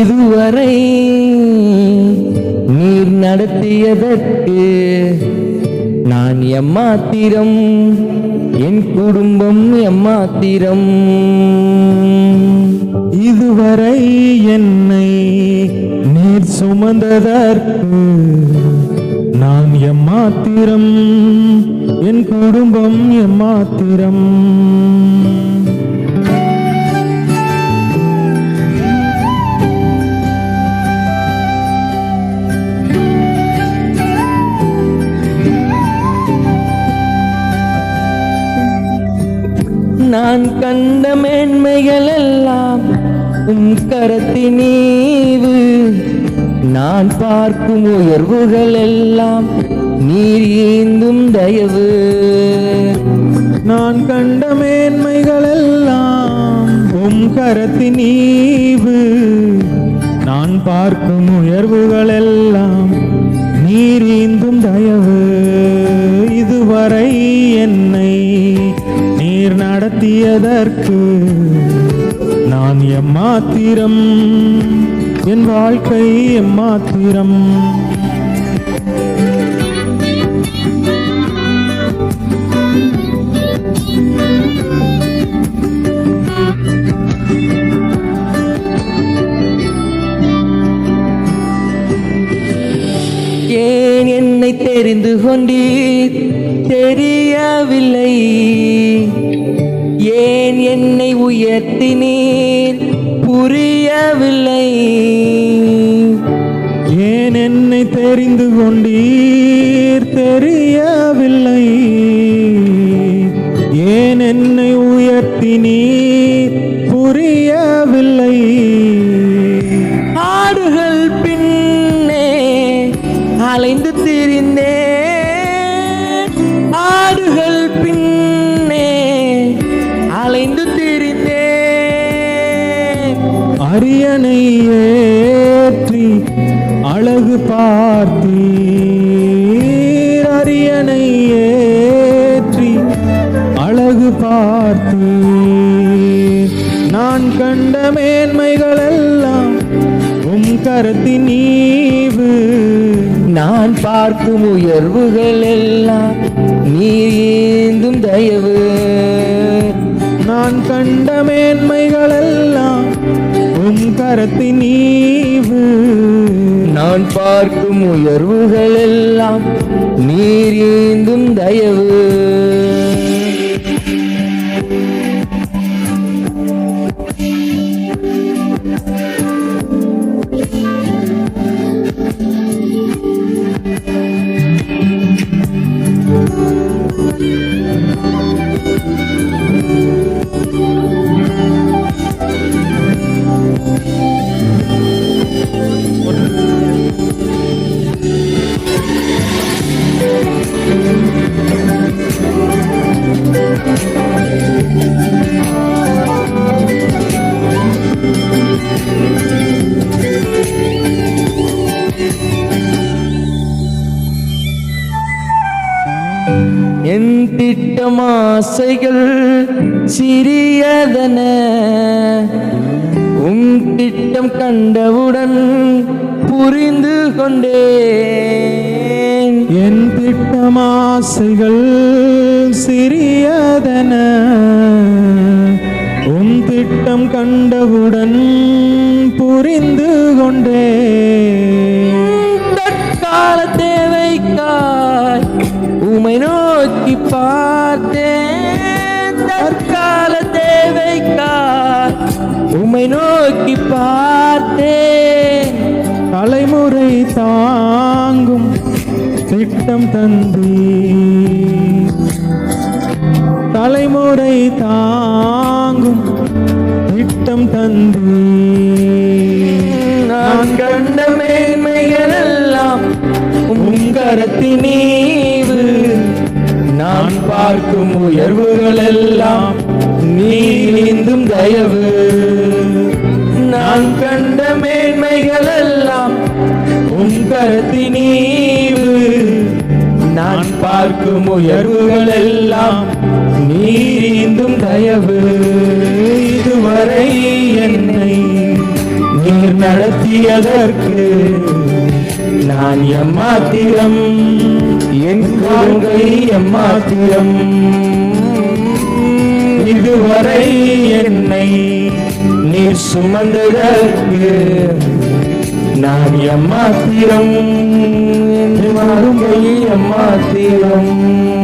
இதுவரை நீர் நடத்தியதற்கு நான் எம்மாத்திரம் என் குடும்பம் எம்மாத்திரம். இதுவரை என்னை நீர் சுமந்ததற்கு நான் எம்மாத்திரம் என் குடும்பம் எம்மாத்திரம். நான் கண்ட மேன்மைகள் எல்லாம் உம் கரத்தினீவு நான் பார்க்கும் உயர்வுகள் எல்லாம் நீர் ஏந்தும் தயவு. நான் கண்ட மேன்மைகள் எல்லாம் உம் கரத்தின் ஈவு நான் பார்க்கும் உயர்வுகள் எல்லாம் நீர் ஏந்தும் தயவு. இதுவரை என்னை நீர் நடத்தியதற்கு நான் எம்மாத்திரம்? என் வாழ்க்கை எம்மாத்திரம்? தெரிந்து கொண்டீர். தெரியவில்லை. ஏன் என்னை உயர்த்தினீர்? புரியவில்லை. ஏன் என்னை தெரிந்து கொண்டீர்? தெரியவில்லை. ஏன் என்னை உயர்த்தினீர்? அரியணை ஏற்றி அழகு பார்த்தீர். அரியணை ஏற்றி அழகு பார்த்தீர். நான் கண்ட மேன்மைகளெல்லாம் உம் கருத்தின் நீவு நான் பார்க்கும் உயர்வுகள் எல்லாம் நீர் ஏந்தும் தயவு. நான் கண்ட மேன்மைகளெல்லாம் எல்லாம் நீவு. நான் பார்க்கும் உயர்வுகள் எல்லாம் நீர் ஏந்தும் தயவு. திட்டம் ஆசைகள் சிறியதன. உன் திட்டம் கண்டவுடன் புரிந்து கொண்டேன். என் திட்டம் ஆசைகள் சிறியதன. உன் திட்டம் கண்டவுடன் புரிந்து கொண்டேன். நோக்கி பார்த்தேன் தற்கால தேவைக்கார் உமை நோக்கி பார்த்தேன். தலைமுறை தாங்கும் திட்டம் தந்தி தலைமுறை தாங்கும் திட்டம் தந்தி நான் கண்ட மேன்மைகள் எல்லாம் உங்கரத்தினே நான் பார்க்கும் உயர்வுகள் எல்லாம் நீந்தும் தயவு. நான் கண்ட மேன்மைகள் எல்லாம் உங்கரத்தின் நீவு. நான் பார்க்கும் உயர்வுகள் எல்லாம் நீந்தும் தயவு. இதுவரை என்னை நீர் நடத்தியதற்கு நான் எம்மாத்திரம் என் கால்கை எம்மாத்திரம். இதுவரை என்னை நீர் சுமந்ததற்கு நான் எம்மாத்திரம் என் வாழ்க்கை எம்மாத்திரம்.